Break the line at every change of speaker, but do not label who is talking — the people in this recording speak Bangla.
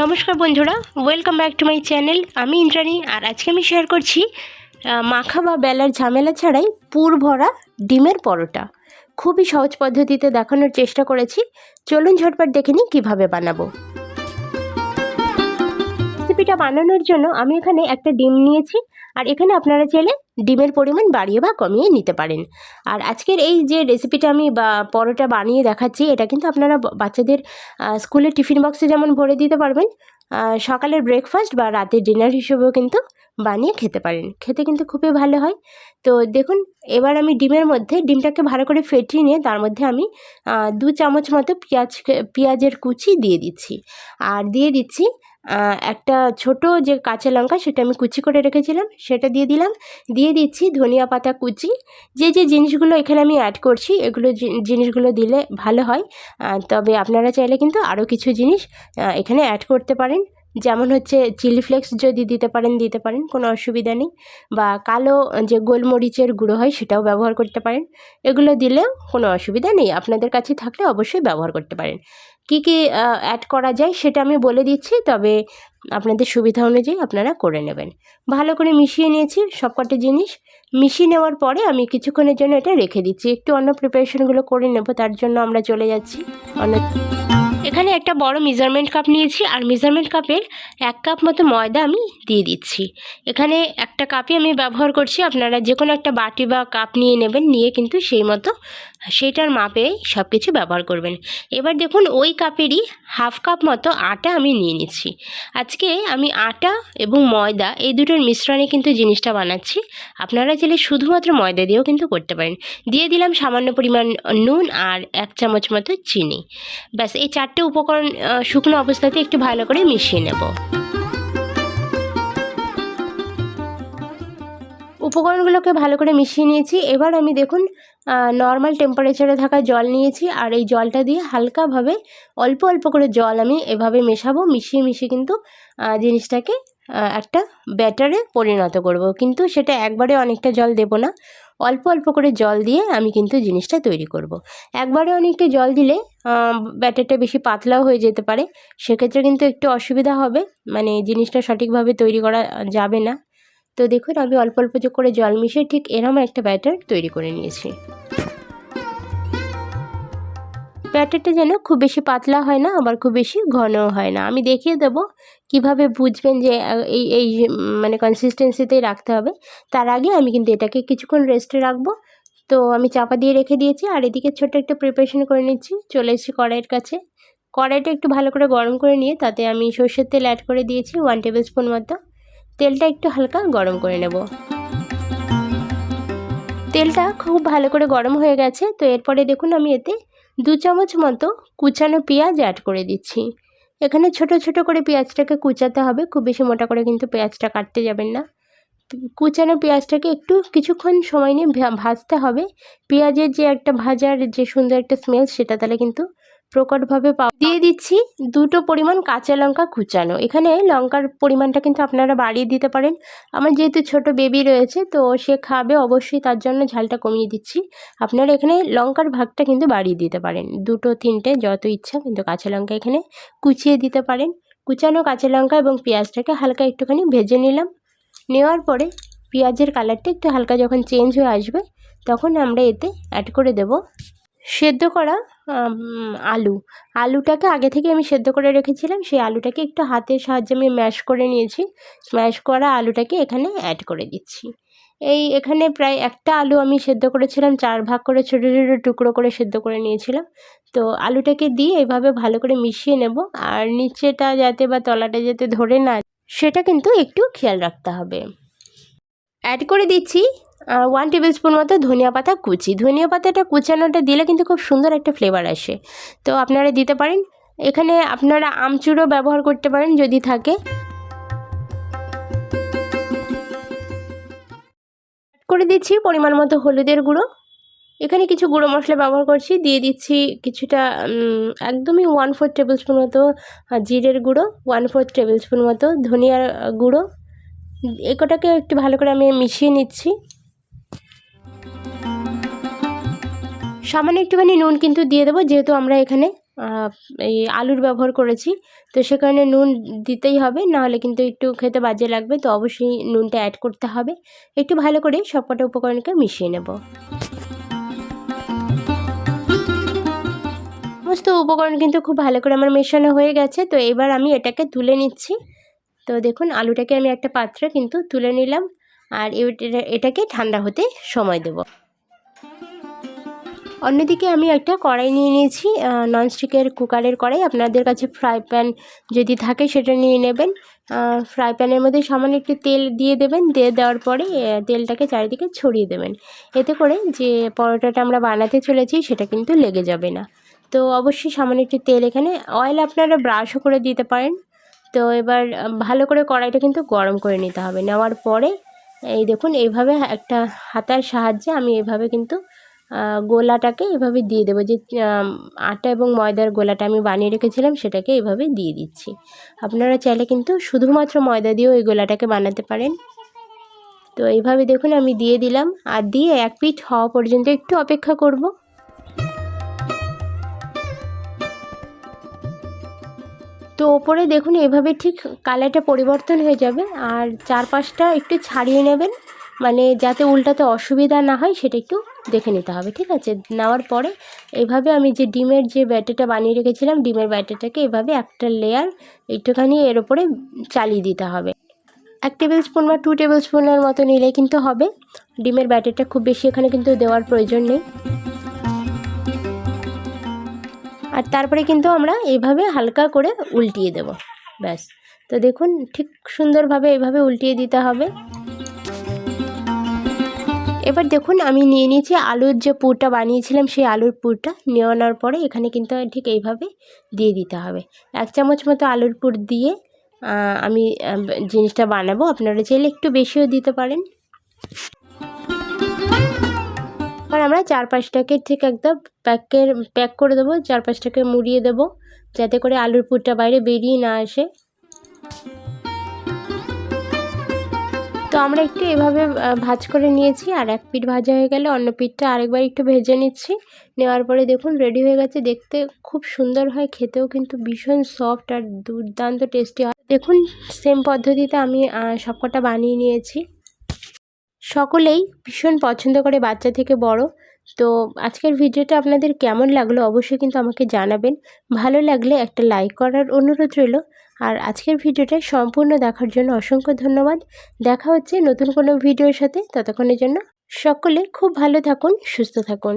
নমস্কার বন্ধুরা welcome back to my channel আমি ইন্দ্রাণী, আর আজকে আমি শেয়ার করছি মাখা বা বেলার ঝামেলা ছাড়াই পুর ভরা ডিমের পরোটা। খুবই সহজ পদ্ধতিতে দেখানোর চেষ্টা করেছি। চলুন ঝটপট দেখে নিই কীভাবে বানাবো। রেসিপিটা বানানোর জন্য আমি এখানে একটা ডিম নিয়েছি। আর এখানে আপনারা চাইলে ডিমের পরিমাণ বাড়িয়ে বা কমিয়ে নিতে পারেন। আর আজকের এই যে রেসিপিটা আমি বা পরোটা বানিয়ে দেখাচ্ছি, এটা কিন্তু আপনারা বাচ্চাদের স্কুলের টিফিন বক্সে যেমন ভরে দিতে পারবেন সকালের ব্রেকফাস্ট বা রাতের ডিনার হিসেবেও কিন্তু বানিয়ে খেতে পারেন। খেতে কিন্তু খুবই ভালো হয়। তো দেখুন, এবার আমি ডিমের মধ্যে ডিমটাকে ভালো করে ফেটিয়ে নিয়ে তার মধ্যে আমি দু চামচ মতো পেঁয়াজ পেঁয়াজের কুচি দিয়ে দিচ্ছি। আর দিয়ে দিচ্ছি একটা ছোট যে কাঁচা লঙ্কা সেটা আমি কুচি করে রেখেছিলাম, সেটা দিয়ে দিলাম। দিয়ে দিচ্ছি ধনিয়া পাতা কুচি। যে যে জিনিসগুলো এখানে আমি অ্যাড করছি, এগুলো জিনিসগুলো দিলে ভালো হয়। তবে আপনারা চাইলে কিন্তু আরও কিছু জিনিস এখানে অ্যাড করতে পারেন। যেমন হচ্ছে চিলি ফ্লেক্স যদি দিতে পারেন দিতে পারেন, কোনো অসুবিধা নেই। বা কালো যে গোলমরিচের গুঁড়ো হয় সেটাও ব্যবহার করতে পারেন। এগুলো দিলেও কোনো অসুবিধা নেই, আপনাদের কাছে থাকলে অবশ্যই ব্যবহার করতে পারেন। কি কি অ্যাড করা যায় সেটা আমি বলে দিচ্ছি, তবে আপনাদের সুবিধা অনুযায়ী আপনারা করে নেবেন। ভালো করে মিশিয়ে নিয়েছি সবকটা জিনিস। মিশিয়ে নেওয়ার পরে আমি কিছুক্ষণের জন্য এটা রেখে দিচ্ছি। একটু অন্য প্রিপারেশনগুলো করে নেব, তার জন্য আমরা চলে যাচ্ছি। অন্য এখানে একটা বড় মেজারমেন্ট কাপ নিয়েছি, আর মেজারমেন্ট কাপের এক কাপ মতো ময়দা আমি দিয়ে দিচ্ছি। এখানে একটা কাপই আমি ব্যবহার করছি, আপনারা যে কোনো একটা বাটি বা কাপ নিয়ে নেবেন, নিয়ে কিন্তু সেই মতো সেইটার মাপে সব কিছু ব্যবহার করবেন। এবার দেখুন, ওই কাপেরই হাফ কাপ মতো আটা আমি নিয়ে নিচ্ছি। আজকে আমি আটা এবং ময়দা এই দুটোর মিশ্রণে কিন্তু জিনিসটা বানাচ্ছি। আপনারা চাইলে শুধুমাত্র ময়দা দিয়েও কিন্তু করতে পারেন। দিয়ে দিলাম সামান্য পরিমাণ নুন আর এক চামচ মতো চিনি। ব্যাস, এই চারটে উপকরণ শুকনো অবস্থাতে একটু ভালো করে মিশিয়ে নেব। উপকরণগুলোকে ভালো করে মিশিয়ে নিয়েছি। এবার আমি দেখুন নর্মাল টেম্পারেচারে থাকা জল নিয়েছি আর এই জলটা দিয়ে হালকাভাবে অল্প অল্প করে জল আমি এভাবে মেশাবো। মিশিয়ে মিশিয়ে কিন্তু জিনিসটাকে একটা ব্যাটারে পরিণত করব। কিন্তু সেটা একবারে অনেকটা জল দেব না। অল্প অল্প করে জল দিয়ে আমি কিন্তু জিনিসটা তৈরি করব। একবারে অনেকটা জল দিলে ব্যাটারটা বেশি পাতলাও হয়ে যেতে পারে। সেক্ষেত্রে কিন্তু একটু অসুবিধা হবে। মানে জিনিসটা সঠিকভাবে তৈরি করা যাবে না। তো দেখুন, আমি অল্প অল্প করে জল মিশিয়ে ঠিক এরম একটা ব্যাটার তৈরি করে নিয়েছি। ব্যাটারটা যেন খুব বেশি পাতলা হয় না, আবার খুব বেশি ঘনও হয় না। আমি দেখিয়ে দেবো কীভাবে বুঝবেন যে এই এই মানে কনসিস্টেন্সিতেই রাখতে হবে। তার আগে আমি কিন্তু এটাকে কিছুক্ষণ রেস্টে রাখব। তো আমি চাপা দিয়ে রেখে দিয়েছি, আর এদিকে ছোট্ট একটা প্রিপারেশন করে নিচ্ছি। চলে এসেছি কড়াইয়ের কাছে। কড়াইটা একটু ভালো করে গরম করে নিয়ে তাতে আমি সর্ষের তেল অ্যাড করে দিয়েছি ওয়ান টেবিল স্পুন মতো। তেলটা একটু হালকা গরম করে নেব। তেলটা খুব ভালো করে গরম হয়ে গেছে, তো এরপরে দেখুন আমি এতে দু চামচ মতো কুচানো পেঁয়াজ অ্যাড করে দিচ্ছি। এখানে ছোট ছোট করে পেঁয়াজটাকে কুচাতে হবে, খুব বেশি মোটা করে কিন্তু পেঁয়াজটা কাটতে যাবেন না। কুচানো পেঁয়াজটাকে একটু কিছুক্ষণ সময় নিয়ে ভাজতে হবে। পেঁয়াজের যে একটা ভাজার যে সুন্দর একটা স্মেল সেটা তাহলে কিন্তু প্রকটভাবে দিয়ে দিচ্ছি দুটো পরিমাণ কাঁচা লঙ্কা কুচানো। এখানে লঙ্কার পরিমাণটা কিন্তু আপনারা বাড়িয়ে দিতে পারেন। আমার যেহেতু ছোট বেবি রয়েছে, তো সে খাবে অবশ্যই, তার জন্য ঝালটা কমিয়ে দিচ্ছি। আপনারা এখানে লঙ্কার ভাগটা কিন্তু বাড়িয়ে দিতে পারেন। দুটো, তিনটে, যত ইচ্ছা কিন্তু কাঁচা লঙ্কা এখানে কুচিয়ে দিতে পারেন। কুচানো কাঁচা লঙ্কা এবং পেঁয়াজটাকে হালকা একটুখানি ভেজে নিলাম। নেওয়ার পরে পেঁয়াজের কালারটা একটু হালকা যখন চেঞ্জ হয়ে আসবে, তখন আমরা এতে অ্যাড করে দেব সেদ্ধ করা আলু। আলুটাকে আগে থেকে আমি সেদ্ধ করে রেখেছিলাম। সেই আলুটাকে একটু হাতের সাহায্যে আমি ম্যাশ করে নিয়েছি। ম্যাশ করা আলুটাকে এখানে অ্যাড করে দিচ্ছি। এই এখানে প্রায় একটা আলু আমি সেদ্ধ করেছিলাম, চার ভাগ করে ছোটো ছোটো টুকরো করে সেদ্ধ করে নিয়েছিলাম। তো আলুটাকে দিয়ে এভাবে ভালো করে মিশিয়ে নেব। আর নিচেটা যাতে বা তলাটা যাতে ধরে না, সেটা কিন্তু একটু খেয়াল রাখতে হবে। অ্যাড করে দিচ্ছি ওয়ান টেবিল স্পুন মতো ধনিয়া পাতা কুচি। ধনিয়া পাতাটা কুচানোটা দিলে কিন্তু খুব সুন্দর একটা ফ্লেভার আসে। তো আপনারা দিতে পারেন। এখানে আপনারা আমচুরও ব্যবহার করতে পারেন যদি থাকে। করে দিচ্ছি পরিমাণ মতো হলুদের গুঁড়ো। এখানে কিছু গুঁড়ো মশলা ব্যবহার করছি। দিয়ে দিচ্ছি কিছুটা একদমই ওয়ান ফোর টেবিল স্পুন মতো জিরের গুঁড়ো ওয়ান ফোর টেবিল স্পুন মতো ধনিয়ার গুঁড়ো। এটাকে একটু ভালো করে আমি মিশিয়ে নিচ্ছি। সামান্য একটুখানি নুন কিন্তু দিয়ে দেবো, যেহেতু আমরা এখানে এই আলুর ব্যবহার করেছি। তো সে কারণে নুন দিতেই হবে, নাহলে কিন্তু একটু খেতে বাজে লাগবে, তো অবশ্যই নুনটা অ্যাড করতে হবে। একটু ভালো করে সবকটা উপকরণকে মিশিয়ে নেব। সমস্ত উপকরণ কিন্তু খুব ভালো করে আমার মেশানো হয়ে গেছে, তো এবার আমি এটাকে তুলে নিচ্ছি। তো দেখুন, আলুটাকে আমি একটা পাত্রে কিন্তু তুলে নিলাম, আর এটাকে ঠান্ডা হতে সময় দেব। অন্যদিকে আমি একটা কড়াই নিয়ে নিয়েছি ননস্টিকের কুকারের কড়াই। আপনাদের কাছে ফ্রাই প্যান যদি থাকে সেটা নিয়ে নেবেন। ফ্রাই প্যানের মধ্যে সামান্য একটু তেল দিয়ে দেবেন, দিয়ে দেওয়ার পরে তেলটাকে চারিদিকে ছড়িয়ে দেবেন। এতে করে যে পরোটাটা আমরা বানাতে চলেছি সেটা কিন্তু লেগে যাবে না। তো অবশ্যই সামান্য একটু তেল এখানে। অয়েল আপনারা ব্রাশও করে দিতে পারেন। তো এবার ভালো করে কড়াইটা কিন্তু গরম করে নিতে হবে। নেওয়ার পরে, এই দেখুন এইভাবে একটা হাতার সাহায্যে আমি এইভাবে কিন্তু গোলাটাকে এভাবে দিয়ে দেবো। যে আটা এবং ময়দার গোলাটা আমি বানিয়ে রেখেছিলাম, সেটাকে এভাবে দিয়ে দিচ্ছি। আপনারা চাইলে কিন্তু শুধুমাত্র ময়দা দিয়েও এই গোলাটাকে বানাতে পারেন। তো এইভাবে দেখুন, আমি দিয়ে দিলাম। আর দিয়ে এক পিঠ হওয়া পর্যন্ত একটু অপেক্ষা করব। তো ওপরে দেখুন, এভাবে ঠিক কালারটা পরিবর্তন হয়ে যাবে। আর চারপাশটা একটু ছাড়িয়ে নেবেন। মানে যাতে উল্টাতে অসুবিধা না হয় সেটা একটু দেখে নিতে হবে, ঠিক আছে? নেওয়ার পরে এভাবে আমি যে ডিমের যে ব্যাটারটা বানিয়ে রেখেছিলাম, ডিমের ব্যাটারটাকে এভাবে একটা লেয়ার একটুখানি এর ওপরে চালিয়ে দিতে হবে। এক টেবিল স্পুন বা টু টেবিল স্পুনের মতো নিলে কিন্তু হবে। ডিমের ব্যাটারটা খুব বেশি এখানে কিন্তু দেওয়ার প্রয়োজন নেই। আর তারপরে কিন্তু আমরা এইভাবে হালকা করে উল্টিয়ে দেব, ব্যাস। তো দেখুন, ঠিক সুন্দরভাবে এভাবে উল্টিয়ে দিতে হবে। এবার দেখুন, আমি নিয়ে নিয়েছি আলুর যে পুরটা বানিয়েছিলাম, সেই আলুর পুরটা নেওয়ানোর পরে এখানে কিন্তু ঠিক এইভাবে দিয়ে দিতে হবে। এক চামচ মতো আলুর পুর দিয়ে আমি জিনিসটা বানাবো। আপনারা চাইলে একটু বেশিও দিতে পারেন। এবার আমরা চার চারপাশটাকে ঠিক একদম প্যাকের, প্যাক করে দেবো চার চারপাশটাকে মুড়িয়ে দেবো, যাতে করে আলুর পুরটা বাইরে বেরিয়ে না আসে। তো আমরা একটু এভাবে ভাজ করে নিয়েছি। আর এক পিঠ ভাজা হয়ে গেলে অন্য পিঠটা আরেকবার একটু ভেজে নিচ্ছি। নেওয়ার পরে দেখুন রেডি হয়ে গেছে। দেখতে খুব সুন্দর হয়, খেতেও কিন্তু ভীষণ সফট আর দুর্দান্ত টেস্টি হয়। দেখুন সেম পদ্ধতিতে আমি সবকটা বানিয়ে নিয়েছি। সকলেই ভীষণ পছন্দ করে, বাচ্চা থেকে বড়। তো আজকের ভিডিওটা আপনাদের কেমন লাগল অবশ্যই কিন্তু আমাকে জানাবেন। ভালো লাগলে একটা লাইক করার অনুরোধ রইল। আর আজকের ভিডিওটা সম্পূর্ণ দেখার জন্য অসংখ্য ধন্যবাদ। দেখা হচ্ছে নতুন কোনো ভিডিওর সাথে। ততক্ষণের জন্য সকলে খুব ভালো থাকুন, সুস্থ থাকুন।